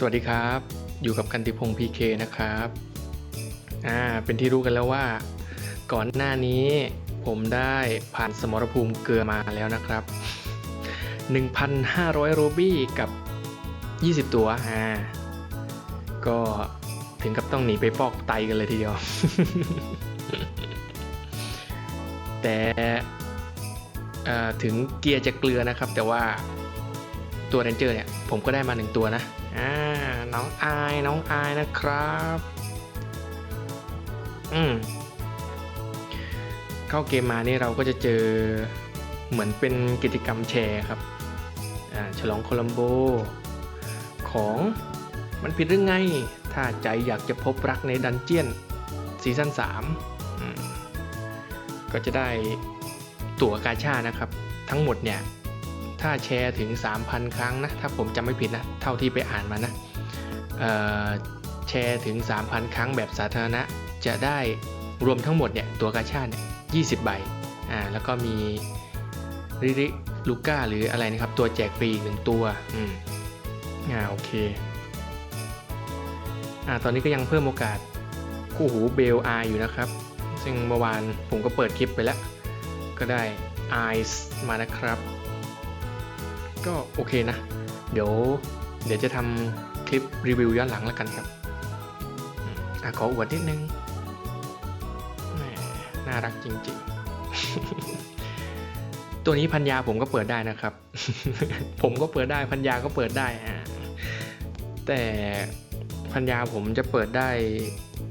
สวัสดีครับ อยู่กับกันติพงศ์พีเคนะครับอ่าเป็นที่รู้กันแล้วว่า ก่อนหน้านี้ผมได้ผ่านสมรภูมิเกลือมาแล้วนะครับ 1,500โรบี้กับ 20 ตัวอ่าก็ถึงกับต้องหนีไปฟอกไตกันเลยทีเดียว แต่เอ่อถึงเกียร์จะเกลือนะครับ แต่ว่าตัวเรนเจอร์เนี่ย ผมก็ได้มาหนึ่งตัวนะอ่า น้องอายน้องอายนะครับ อืมเข้าเกมมานี่เราก็จะเจอเหมือนเป็นกิจกรรมแชร์ครับ อ่า ฉลองโคลัมโบ ของมันผิดหรือไง ถ้าใจอยากจะพบรักในดันเจียนซีซั่น3อืมก็จะได้ตั๋วกาชานะครับ ทั้งหมดเนี่ย ถ้าแชร์ถึง 3,000 ครั้งนะ ถ้าผมจำไม่ผิดนะ เท่าที่ไปอ่านมานะ แชร์ถึง 3,000 ครั้งแบบสาธารณะ จะได้รวมทั้งหมดเนี่ยตัวกาชาเนี่ย20 ใบอ่าแล้วก็มีริริลูก้าหรืออะไรนะครับ ตัวแจกฟรีอีกหนึ่งตัวอืมอ่าโอเคอ่าตอนนี้ก็ยังเพิ่มโอกาสคู่หูเบลอาอยู่นะครับ ซึ่งเมื่อวานผมก็เปิดคลิปไปแล้ว ก็ได้ Eyes มานะครับ ก็โอเคนะ เดี๋ยวเดี๋ยวจะทำ คลิปรีวิวย้อนหลังแล้วกันครับอขออวดนิดนึงน่ารักจริงๆ ตัวนี้พันยาผมก็เปิดได้นะครับ ผมก็เปิดได้พันยาก็เปิดได้อะแต่พันยาผมจะเปิดได้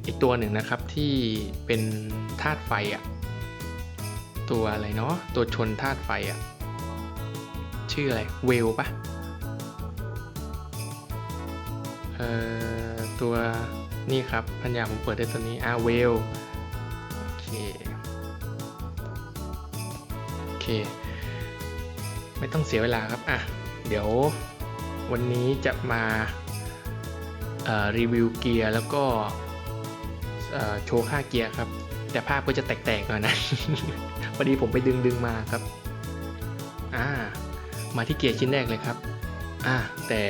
อีกตัวหนึ่งนะครับที่เป็นธาตุไฟอะตัวอะไรเนาะตัวชนธาตุไฟอะชื่ออะไรเวลปะ ตัวนี่ครับพันยาผมเปิดได้ตัวนี้อาเวลโอเคโอเค ไม่ต้องเสียเวลาครับ อะ เดี๋ยววันนี้จะมารีวิวเกียร์แล้วก็โชว์ค่าเกียร์ครับ แต่ภาพก็จะแตกๆหน่อยนะ พอดีผมไปดึงดึงๆมาครับ อ่า มาที่เกียร์ชิ้นแรกเลยครับ อ่าแต่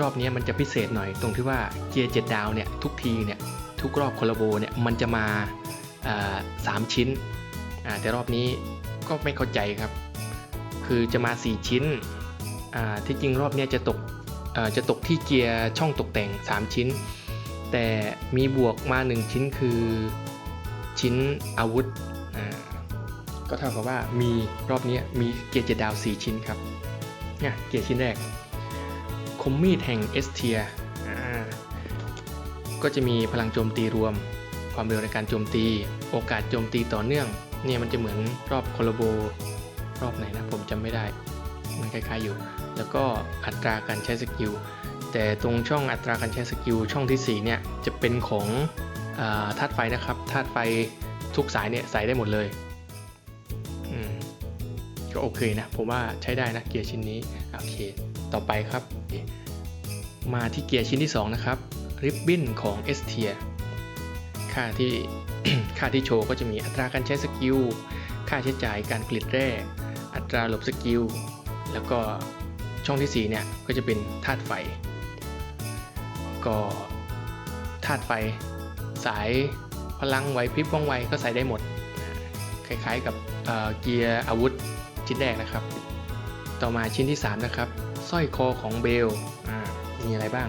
รอบนี้มันจะพิเศษหน่อยตรงที่ว่าเกียร์7ดดาวเนี่ยทุกทีเนี่ยทุกรอบคอลาโบเนี่ยมันจะมาสามชิ้นอ่าแต่รอบนี้ก็ไม่เข้าใจครับ คือจะมา 4 ชิ้นอ่าที่จริงรอบนี้จะตกอ่าจะตกที่เกียร์ช่องตกแต่ง 3 ชิ้น แต่มีบวกมา 1 ชิ้นคือชิ้นอาวุธอ่าก็เท่ากับว่ามีรอบนี้มีเกียร์เจ็ดดาว 4 ชิ้นครับเนี่ยเกียร์ชิ้นแรก คมมีดแห่งเอสเทียก็จะมีพลังโจมตีรวม ความเร็วในการโจมตี โอกาสโจมตีต่อเนื่อง เนี่ยมันจะเหมือนรอบโคโลโบ รอบไหนนะผมจำไม่ได้ มันคล้ายๆอยู่ แล้วก็อัตราการใช้สกิล แต่ตรงช่องอัตราการใช้สกิลช่องที่4เนี่ยจะเป็นของธาตุไฟนะครับธาตุไฟทุกสายเนี่ยใส่ได้หมดเลยก็โอเคนะผมว่าใช้ได้นะเกียร์ชิ้นนี้ โอเค ต่อไปครับ มาที่เกียร์ชิ้นที่ 2 นะครับริบบิ้นของ S t i e r ค่าที่ค่าที่โชว์ก็จะมีอัตราการใช้สกิล ค่าใช้จ่ายการผลิตแร่ อัตราหลบสกิล แล้วก็ช่องที่ 4 เนี่ย ก็จะเป็นธาตุไฟ ก็ธาตุไฟ สายพลังไหวพริบว่องไวก็ใส่ได้หมด คล้ายๆกับเเกียร์อาวุธชิ้นแรกนะครับ ต่อมาชิ้นที่ 3 นะครับสร้อยคอของเบลอ่า มีอะไรบ้าง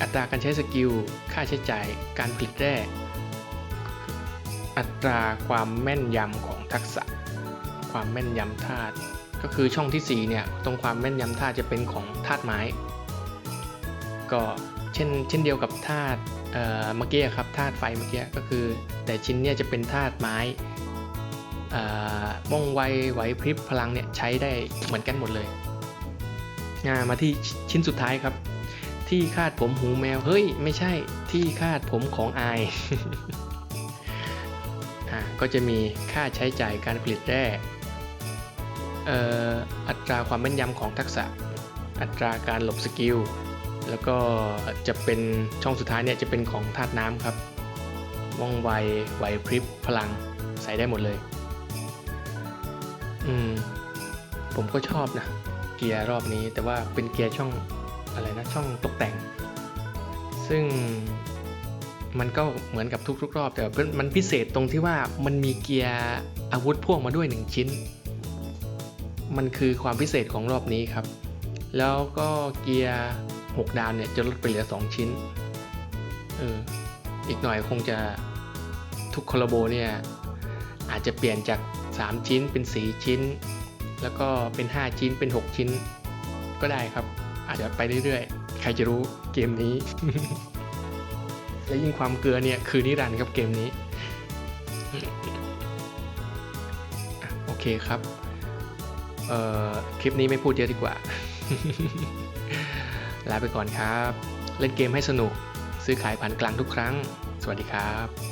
อัตราการใช้สกิล ค่าใช้จ่าย การผลิตแร่ อัตราความแม่นยำของทักษะ ความแม่นยำธาตุ ก็คือช่องที่ 4 เนี่ย ตรงความแม่นยำธาตุจะเป็นของธาตุไม้ ก็เช่นเช่นเดียวกับธาตุเมื่อกี้ครับธาตุไฟเมื่อกี้ก็คือ แต่ชิ้นเนี่ยจะเป็นธาตุไม้อ่ว่องไวไหวพริบพลังเนี่ยใช้ได้เหมือนกันหมดเลยามาที่ชิ้นสุดท้ายครับ ที่คาดผมหูแมว เฮ้ย ไม่ใช่ที่คาดผมของอายอ่าก็จะมีค่าใช้จ่ายการผลิตแร่เอ่ออัตราความแม่นยำของทักษะ อัตราการหลบสกิล แล้วก็จะเป็นช่องสุดท้ายเนี่ยจะเป็นของธาตุน้ำครับ ว่องไว ไหวพริบ พลัง ใส่ได้หมดเลย อืม ผมก็ชอบนะ เกียร์รอบนี้แต่ว่าเป็นเกียร์ช่อง อะไรนะช่องตกแต่ง ซึ่งมันก็เหมือนกับทุกๆ รอบ แต่มันพิเศษตรงที่ว่ามันมีเกียร์อาวุธพ่วงมาด้วย 1 ชิ้น มันคือความพิเศษของรอบนี้ครับ แล้วก็เกียร์ 6 ดาวเนี่ย จะลดไปเหลือ 2 ชิ้น เออ อีกหน่อยคงจะทุกคอลโบเนี่ย อาจจะเปลี่ยนจาก 3 ชิ้นเป็น 4 ชิ้น แล้วก็เป็น 5 ชิ้นเป็น 6 ชิ้นก็ได้ครับ อาจจะไปเรื่อยๆ ใครจะรู้เกมนี้ และยิ่งความเกลือเนี่ยคือนิรันดร์ครับเกมนี้ โอเคครับ เอ่อ คลิปนี้ไม่พูดเยอะดีกว่า ลาไปก่อนครับ เล่นเกมให้สนุก ซื้อขายผ่านกลางทุกครั้ง สวัสดีครับ